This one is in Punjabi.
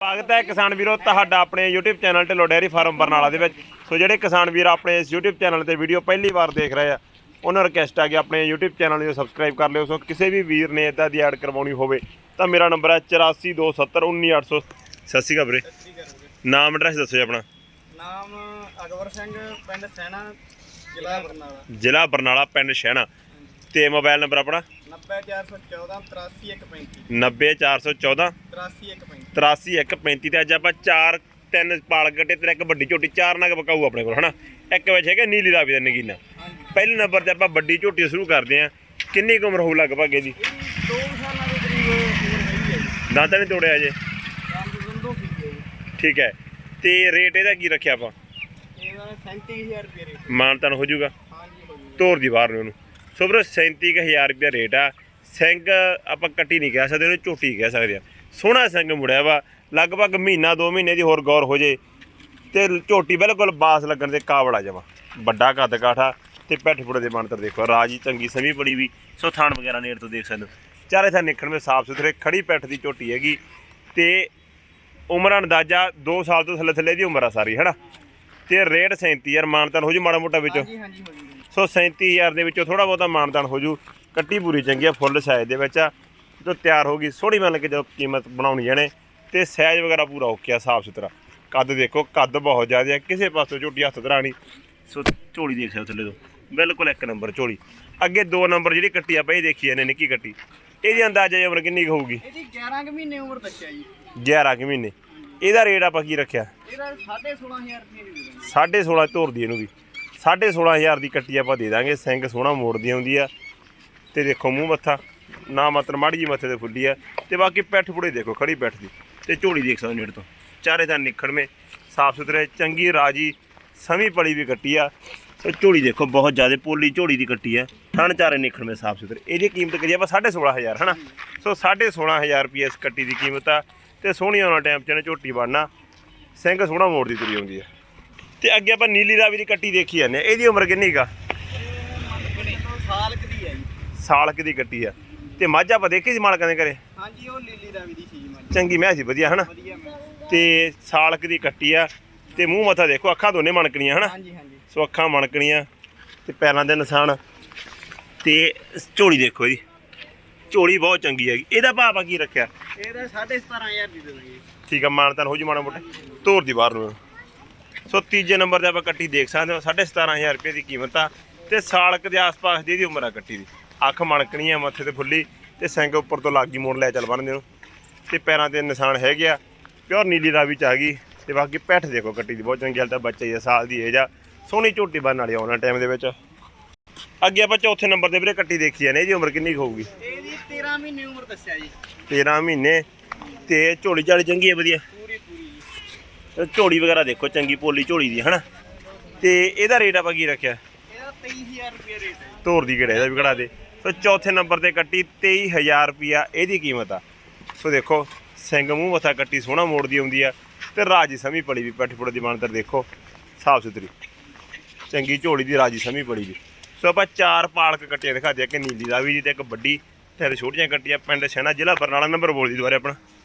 ਸਵਾਗਤ ਹੈ ਕਿਸਾਨ ਵੀਰੋ ਤੁਹਾਡਾ ਆਪਣੇ YouTube channel Dhillon dairy farm Barnala ਦੇ ਵਿੱਚ। ਸੋ ਜਿਹੜੇ ਕਿਸਾਨ ਵੀਰ ਆਪਣੇ ਇਸ YouTube ਚੈਨਲ ਤੇ ਵੀਡੀਓ ਪਹਿਲੀ ਵਾਰ ਦੇਖ ਰਹੇ ਆ ਉਹਨਾਂ ਰਿਕਵੈਸਟ ਆ ਕਿ ਆਪਣੇ YouTube ਚੈਨਲ ਨੂੰ ਸਬਸਕ੍ਰਾਈਬ ਕਰ ਲਿਓ। ਸੋ ਕਿਸੇ ਵੀ ਵੀਰ ਨੇ ਇਦਾਂ ਦੀ ਐਡ ਕਰਵਾਉਣੀ ਹੋਵੇ ਤਾਂ ਮੇਰਾ ਨੰਬਰ ਹੈ 8427191800 ਸਤਿ ਸ਼੍ਰੀ ਅਕਾਲ ਵੀਰੇ। ਨਾਮ ਐਡਰੈਸ ਦੱਸੋ ਜੀ ਆਪਣਾ। ਨਾਮ ਅਕਬਰ ਸਿੰਘ ਪਿੰਡ ਸੈਣਾ ਜ਼ਿਲ੍ਹਾ ਬਰਨਾਲਾ। ਜ਼ਿਲ੍ਹਾ ਬਰਨਾਲਾ ਪਿੰਡ ਸ਼ਹਿਣਾ ਤੇ ਮੋਬਾਈਲ ਨੰਬਰ ਆਪਣਾ? 90414 83135 90414 83135 83135 ਤੇ ਅੱਜ ਆਪਾਂ ਚਾਰ ਤਿੰਨ ਪਾਲ ਗੱਟੇ ਤੇ ਇੱਕ ਵੱਡੀ ਝੋਟੀ ਚਾਰ ਨਗ ਬਕਾਊ ਆਪਣੇ ਕੋਲ ਹਨਾ? ਇੱਕ ਵਿੱਚ ਹੈਗਾ ਨੀਲੀ ਰਾਵੀ ਦਾ ਨਗੀਨਾ। ਪਹਿਲੇ ਨੰਬਰ ਤੇ ਆਪਾਂ ਵੱਡੀ ਝੋਟੀ ਸ਼ੁਰੂ ਕਰਦੇ ਆਂ ਕਿੰਨੀ ਕੁ ਉਮਰ ਹੋਊ ਲਗਭਗ ਇਹਦੀ? ਇਹ 2 ਸਾਲਾਂ ਦੇ ਕਰੀਬ ਉਮਰ ਹੈਗੀ ਹੈ ਜੀ। ਦੰਦ ਨਹੀਂ ਤੋੜਿਆ ਜੇ। ਠੀਕ ਹੈ। ਤੇ ਰੇਟ ਇਹਦਾ ਕੀ ਰੱਖਿਆ ਆਪਾਂ? ਇਹਨਾਂ ਨੇ 37000 ਰੁਪਏ ਰੇਟ। ਮਾਨਤਨ ਹੋ ਜਾਊਗਾ। ਹਾਂਜੀ ਹੋ ਜੂਗਾ ਤੋਰ ਦੀ ਬਾਹਰ ਨੂੰ ਉਹਨੂੰ। ਸੋ ਵੀਰੋ 37000 ਰੁਪਏ ਰੇਟ ਆ। ਸਿੰਘ ਆਪਾਂ ਕੱਟੀ ਨਹੀਂ ਕਹਿ ਸਕਦੇ, ਉਹਨੂੰ ਝੋਟੀ ਕਹਿ ਸਕਦੇ ਆ। ਸੋਹਣਾ ਸਿੰਘ ਮੁੜਿਆ ਵਾ, ਲਗਭਗ ਮਹੀਨਾ 2 ਮਹੀਨੇ ਦੀ ਹੋਰ ਗੌਰ ਹੋ ਜੇ। ਤੇ ਝੋਟੀ ਬਿਲਕੁਲ ਬਾਸ ਲੱਗਣ ਦੇ ਕਾਬੜਾ ਜਮਾ। ਵੱਡਾ ਕੱਦ ਕਾਠਾ ਤੇ ਪੈਠ ਫੁੜੇ ਦੇ ਬਣਤਰ ਦੇਖੋ, ਰਾਜੀ ਚੰਗੀ ਸਮੀ ਪੜੀ ਵੀ। ਸੋ ਥਾਣ ਵਗੈਰਾ ਨੇੜ ਤੋਂ ਦੇਖ ਸਕਦੇ ਹੋ। ਚਾਰੇ ਥਾਂ ਨਿਕਲਣ ਵਿੱਚ ਸਾਫ਼ ਸੁਥਰੇ ਖੜੀ ਪੈਠ ਦੀ ਝੋਟੀ ਹੈਗੀ। ਤੇ ਉਮਰ ਅੰਦਾਜ਼ਾ 2 ਸਾਲ ਤੋਂ ਥੱਲੇ ਥੱਲੇ ਦੀ ਉਮਰ ਆ ਸਾਰੀ, ਹੈਨਾ? ਤੇ ਰੇਟ 37000 ਮਾਨਤਨ ਹੋ ਜੂ ਮਾੜਾ ਮੋਟਾ ਵਿੱਚੋਂ। ਹਾਂਜੀ ਹਾਂਜੀ ਹੋ ਜੂਗਾ ਸੋ 37000 ਦੇ ਵਿੱਚੋਂ ਥੋੜਾ ਬਹੁਤਾ ਮਾਨਦਾਨ ਹੋ ਜੂ। ਕੱਟੀ ਪੂਰੀ ਚੰਗੀ ਆ ਫੁੱਲ ਸਾਈਜ਼ ਦੇ ਵਿੱਚ ਆ। ਜਦੋਂ ਤਿਆਰ ਹੋ ਗਈ ਸੋਹਣੀ ਮੰਨ ਕੇ ਜਦੋਂ ਕੀਮਤ ਬਣਾਉਣੀ ਜਾਣੇ ਤੇ ਸਾਈਜ਼ ਵਗੈਰਾ ਪੂਰਾ ਓਕੇ ਆ ਸਾਫ਼ ਸੁਥਰਾ। ਕੱਦ ਦੇਖੋ ਕੱਦ ਬਹੁਤ ਜ਼ਿਆਦਾ ਆ ਕਿਸੇ ਪਾਸੋਂ ਝੋਟੀ ਹੱਥ ਧਰਾਣੀ ਸੋ ਝੋਲੀ ਦੇਖ ਸਕਦੇ ਹੋ ਥੱਲੇ ਤੋਂ ਬਿਲਕੁਲ ਇੱਕ ਨੰਬਰ ਝੋਲੀ। ਅੱਗੇ ਦੋ ਨੰਬਰ ਜਿਹੜੀ ਕੱਟੀ ਆਪਾਂ ਇਹ ਦੇਖੀ ਇਹਨੇ ਨਿੱਕੀ ਕੱਟੀ। ਇਹਦੀ ਅੰਦਾਜ਼ਾ ਉਮਰ ਕਿੰਨੀ ਕੁ ਹੋਊਗੀ? ਇਹਦੀ 11 ਕੁ ਮਹੀਨੇ ਉਮਰ ਦੱਸਿਆ ਜੀ। 11 ਕੁ ਮਹੀਨੇ। ਇਹਦਾ ਰੇਟ ਆਪਾਂ ਕੀ ਰੱਖਿਆ? ਇਹਦਾ 16500 ਰੁਪਏ ਦੀ ਦੇ ਦਾਂਗੇ 16.5 ਤੋਰ ਦੀ ਇਹਨੂੰ ਵੀ। 16500 ਦੀ ਕੱਟੀ ਆਪਾਂ ਦੇ ਦਾਂਗੇ, ਸਿੰਘ ਸੋਹਣਾ ਮੋੜਦੀ ਆਉਂਦੀ ਆ। ਤੇ ਦੇਖੋ ਮੂੰਹ ਮੱਥਾ, ਨਾ ਮਾਤਰ ਮਾੜੀ ਜੀ ਮੱਥੇ ਤੇ ਫੁੱਲੀ ਆ। ਤੇ ਬਾਕੀ ਪੈਠ ਪੁੜੇ ਦੇਖੋ, ਖੜੀ ਪੈਠ ਦੀ। ਤੇ ਝੋਲੀ ਦੇਖ ਸਕਦੇ ਹੋ ਨੇੜ ਤੋਂ। ਚਾਰੇ ਤਾਂ ਨਿਖੜਵੇਂ ਸਾਫ਼ ਸੁਥਰੇ, ਚੰਗੀ ਰਾਜੀ, ਸਮੀ ਪਲੀ ਵੀ ਕੱਟੀ ਆ। ਤੇ ਝੋਲੀ ਦੇਖੋ, ਬਹੁਤ ਜ਼ਿਆਦਾ ਪੋਲੀ ਝੋਲੀ ਦੀ ਕੱਟੀ ਆ। ਥਣ ਚਾਰੇ ਨਿਖੜਵੇਂ ਸਾਫ਼ ਸੁਥਰੇ। ਇਹਦੀ ਕੀਮਤ ਕਰੀ ਆਪਾਂ 16500 ਹਨਾ? ਸੋ 16500 ਰੁਪਏ ਇਸ ਕੱਟੀ ਦੀ ਕੀਮਤ ਆ। ਤੇ ਸੋਹਣੀ ਆਉਣਾ ਟਾਈਮ ਚ ਇਹਨੇ ਝੋਟੀ ਬਣਨਾ। ਸਿੰਘ ਸੋਹਣਾ ਮੋੜ ਦੀ ਤੁਰੀ ਆਉਂਦੀ ਆ। ਤੇ ਅੱਗੇ ਆਪਾਂ ਨੀਲੀ ਰਾਵੀ ਦੀ ਕੱਟੀ ਦੇਖੀ ਜਾਂਦੇ ਆ। ਇਹਦੀ ਉਮਰ ਕਿੰਨੀ ਕਾ ਸਾਲ ਕੁ ਦੀ ਹੈ ਜੀ। ਸਾਲ ਕੁ ਦੀ ਕੱਟੀ ਆ। ਤੇ ਮੱਝ ਆਪਾਂ ਦੇਖੀ ਸੀ ਮਾਲਕਾਂ ਦੇ ਘਰੇ? ਹਾਂਜੀ ਉਹ ਲੀਲੀ ਰਾਵੀ ਦੀ ਸੀ ਜੀ ਮੱਝ। ਚੰਗੀ ਮੈਂ ਸੀ ਵਧੀਆ ਹਨਾ? ਵਧੀਆ ਮੈਂ ਤੇ ਸਾਲ ਕੁ ਦੀ ਕੱਟੀ ਆ। ਤੇ ਮੂੰਹ ਮੱਥਾ ਦੇਖੋ ਅੱਖਾਂ ਦੋਨੇ ਮਣਕਣੀਆਂ ਹਨਾ? ਹਾਂਜੀ ਹਾਂਜੀ। ਸੋ ਅੱਖਾਂ ਮਣਕਣੀਆਂ ਤੇ ਪੈਰਾਂ ਦੇ ਨਿਸ਼ਾਨ। ਤੇ ਝੋਲੀ ਦੇਖੋ ਇਹਦੀ। ਝੋਲੀ ਬਹੁਤ ਚੰਗੀ ਹੈਗੀ। ਇਹਦਾ ਭਾਅ ਆਪਾਂ ਕੀ ਰੱਖਿਆ? ਇਹਦਾ 17500 ਦੀ ਦੇ ਦਾਂਗੇ ਠੀਕ ਆ ਮਾਨਤਾਨ ਹੋ ਜੂ ਮਾੜਾ ਮੋਟਾ। ਤੋਰ ਦੀ ਬਾਹਰ ਨੂੰ। ਸੋ ਤੀਜੇ ਨੰਬਰ ਤੇ ਆਪਾਂ ਕੱਟੀ ਦੇਖ ਸਕਦੇ ਹੋ 17500 ਰੁਪਏ ਦੀ ਕੀਮਤ ਆ ਤੇ ਸਾਲ ਕੁ ਦੇ ਆਸ-ਪਾਸ ਦੀ ਇਹਦੀ ਉਮਰ ਆ ਕੱਟੀ ਦੀ। ਅੱਖ ਮਣਕਣੀ ਆ ਮੱਥੇ ਤੇ ਫੁੱਲੀ ਤੇ ਸਿੰਘ ਉੱਪਰ ਤੋਂ ਲੱਗੀ ਮੋੜ ਲੈ ਚੱਲ ਬੰਨਦੇ ਨੂੰ। ਤੇ ਪੈਰਾਂ ਤੇ ਨਿਸ਼ਾਨ ਹੈਗੇ ਆ ਪਿਓਰ ਨੀਲੀ ਰਾਵੀ ਚ ਆ ਗਈ। ਤੇ ਬਾਕੀ ਪੈਠ ਦੇਖੋ ਕੱਟੀ ਦੀ ਬਹੁਤ ਚੰਗੀ ਹਾਲਤ ਆ ਬੱਚਾ ਹੀ ਆ ਸਾਲ ਦੀ ਏਜ ਆ। ਸੋਹਣੀ ਝੋਟੀ ਬੰਨ ਵਾਲੀ ਆਉਣਾ ਟਾਈਮ ਦੇ ਵਿੱਚ। ਅੱਗੇ ਆਪਾਂ ਚੌਥੇ ਨੰਬਰ ਤੇ ਵੀਰੇ ਕੱਟੀ ਦੇਖੀ ਜਾਂਦੇ ਇਹਦੀ ਉਮਰ ਕਿੰਨੀ ਹੋਊਗੀ? ਇਹਦੀ 13 ਮਹੀਨੇ ਉਮਰ ਦੱਸਿਆ ਜੀ। 13 ਮਹੀਨੇ ਤੇ ਝੋਲੀ ਝਾਲੀ ਚੰਗੀ ਹੈ ਵਧੀਆ। ਤੇ ਝੋਲੀ ਵਗੈਰਾ ਦੇਖੋ ਚੰਗੀ ਪੋਲੀ ਝੋਲੀ ਦੀ ਹਨਾ? ਤੇ ਇਹਦਾ ਰੇਟ ਆਪਾਂ ਕੀ ਰੱਖਿਆ? ਇਹਦਾ 23000 ਰੁਪਏ ਰੇਟ ਹੈ ਤੋਰ ਦੀ ਕਿਹੜਾ ਇਹਦਾ ਵੀ ਕਢਾ ਦੇ। ਸੋ ਚੌਥੇ ਨੰਬਰ ਤੇ ਕੱਟੀ 23000 ਰੁਪਿਆ ਇਹਦੀ ਕੀਮਤ ਆ। ਸੋ ਦੇਖੋ ਸਿੰਘ ਮੂੰਹ ਮੱਥਾ ਕੱਟੀ ਸੋਹਣਾ ਮੋੜਦੀ ਆਉਂਦੀ ਆ। ਤੇ ਰਾਜੀ ਸਮੀ ਪੜੀ ਵੀ ਪੈਠ ਫੁੱਟ ਦੀ ਬਣਤਰ ਦੇਖੋ ਸਾਫ਼ ਸੁਥਰੀ। ਚੰਗੀ ਝੋਲੀ ਦੀ ਰਾਜੀ ਸਮੀ ਪੜੀ ਵੀ। ਸੋ ਆਪਾਂ ਚਾਰ ਪਾਲਕ ਕੱਟੀਆਂ ਦਿਖਾ ਦਿਆ ਕਿ ਨੀਲੀ ਦਾ ਵੀ ਜੀ ਤੇ ਇੱਕ ਵੱਡੀ। ਤੇ ਛੋਟੀਆਂ ਕੱਟੀਆਂ ਪਿੰਡ ਸੈਣਾ ਜ਼ਿਲ੍ਹਾ ਬਰਨਾਲਾ ਨੰਬਰ ਬੋਲ ਦੀ ਦੁਬਾਰੇ ਆਪਣਾ।